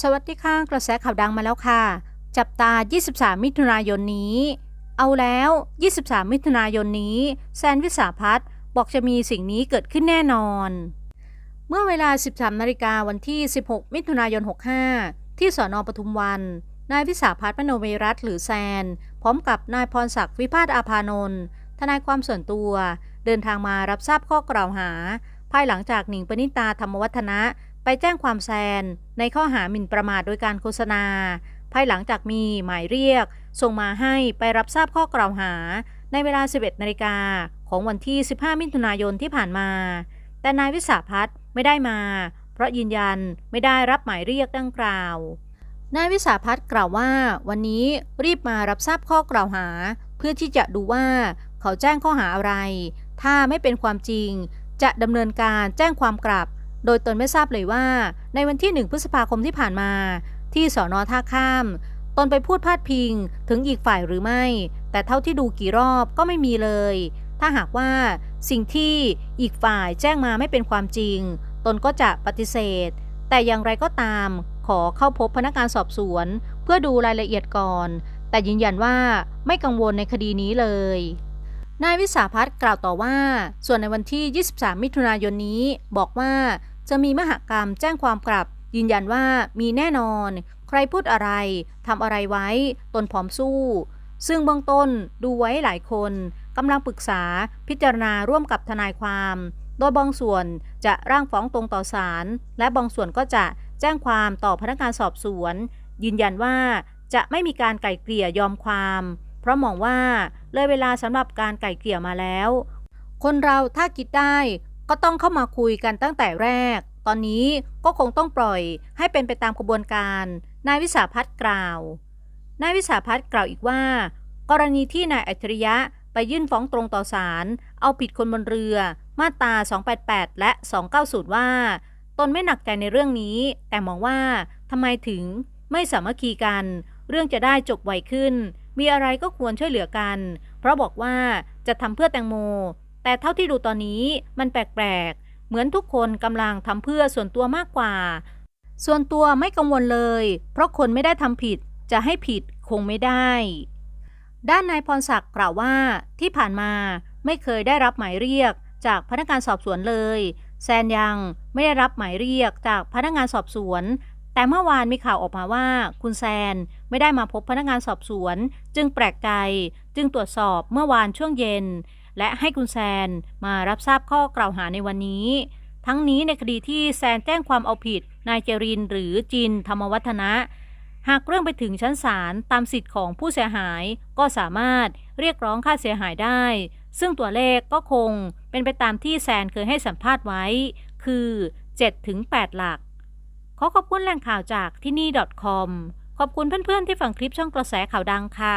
สวัสดีค่ะ กระแสข่าวดังมาแล้วค่ะ จับตา 23 มิถุนายนนี้ เอาแล้ว 23 มิถุนายนนี้ แซนวิสาพัฒน์บอกจะมีสิ่งนี้เกิดขึ้นแน่นอน เมื่อเวลา 13 นาฬิกาวันที่ 16 มิถุนายน 65 ที่สอนอปทุมวัน นายวิสาพัฒน์มโนเวรัตน์หรือแซน พร้อมกับนายพรศักดิ์วิพาทอาภานนท์ทนายความส่วนตัว เดินทางมารับทราบข้อกล่าวหา ภายหลังจากหนิงปณิตาธรรมวัฒนะ ไปแจ้งความแซน ในข้อหาหมิ่นประมาทโดยการโฆษณา ภายหลังจากมีหมายเรียก ส่งมาให้ไปรับทราบข้อกล่าวหา ในเวลา 11นาฬิกาของวันที่ 15 มิถุนายนที่ผ่านมา แต่นายวิสาพัฒน์ไม่ได้มา เพราะยืนยันไม่ได้รับหมายเรียกดังกล่าวนายวิสาพัฒน์กล่าวว่า วันนี้รีบมารับทราบข้อกล่าวหา เพื่อที่จะดูว่าเขาแจ้งข้อหาอะไร ถ้าไม่เป็นความจริง จะดำเนินการแจ้งความกลับ โดยตนไม่ทราบเลยว่า ในวันที่ 1 พฤษภาคมที่ผ่านมา ที่สอนอท่าข้าม ตนไปพูดพาดพิงถึงอีกฝ่ายหรือไม่ แต่เท่าที่ดูกี่รอบก็ไม่มีเลย ถ้าหากว่าสิ่งที่อีกฝ่ายแจ้งมาไม่เป็นความจริง ตนก็จะปฏิเสธ แต่อย่างไรก็ตาม ขอเข้าพบพนักงานสอบสวน เพื่อดูรายละเอียดก่อน แต่ยืนยันว่าไม่กังวลในคดีนี้เลยนายวิสาพัฒน์กล่าวต่อว่า ส่วนในวันที่ 23 มิถุนายนนี้บอกว่า จะมีมหากรรมแจ้งความกลับ ยืนยันว่ามีแน่นอน ใครพูดอะไรทำอะไรไว้ ตนพร้อมสู้ ซึ่งเบื้องต้นดูไว้หลายคนกำลังปรึกษาพิจารณาร่วมกับทนายความ โดยบางส่วนจะร่างฟ้องตรงต่อศาลและบางส่วนก็จะแจ้งความต่อพนักงานสอบสวน ยืนยันว่าจะไม่มีการไก่เกลี่ยยอมความ เพราะมองว่าเลยเวลาสำหรับการไก่เกลี่ยมาแล้ว คนเราถ้าคิดได้ ก็ต้องเข้ามาคุยกันตั้งแต่แรก ตอนนี้ก็คงต้องปล่อยให้เป็นไปตามกระบวนการ นายวิสาพัฒน์กล่าว นายวิสาพัฒน์กล่าวอีกว่า กรณีที่นายอัจฉริยะไปยื่นฟ้องตรงต่อศาล เอาผิดคนบนเรือ มาตรา 288 และ 290 ว่า ตนไม่หนักใจในเรื่องนี้ แต่มองว่าทำไมถึงไม่สามัคคีกัน เรื่องจะได้จบไวขึ้น มีอะไรก็ควรช่วยเหลือกัน เพราะบอกว่าจะทำเพื่อแตงโม แต่เท่าที่ดูตอนนี้มันแปลกๆ เหมือนทุกคนกำลังทำเพื่อส่วนตัวมากกว่า ส่วนตัวไม่กังวลเลย เพราะคนไม่ได้ทำผิดจะให้ผิดคงไม่ได้ ด้านนายพรศักดิ์กล่าวว่าที่ผ่านมาไม่เคยได้รับหมายเรียกจากพนักงานสอบสวนเลย แซนยังไม่ได้รับหมายเรียกจากพนักงานสอบสวน แต่เมื่อวานมีข่าวออกมาว่า คุณแซนไม่ได้มาพบพนักงานสอบสวน จึงแปลกใจ จึงตรวจสอบเมื่อวานช่วงเย็น และให้คุณแซนมารับทราบข้อกล่าวหาในวันนี้ ทั้งนี้ในคดีที่แซนแจ้งความเอาผิดนายเจรินหรือจินธรรมวัฒนะ หากเรื่องไปถึงชั้นศาลตามสิทธิ์ของผู้เสียหายก็สามารถเรียกร้องค่าเสียหายได้ ซึ่งตัวเลขก็คงเป็นไปตามที่แซนเคยให้สัมภาษณ์ไว้ คือ 7-8 หลัก ขอขอบคุณแหล่งข่าวจากที่นี่ .com ขอบคุณเพื่อนๆที่ฟังคลิปช่องกระแสข่าวดังค่ะ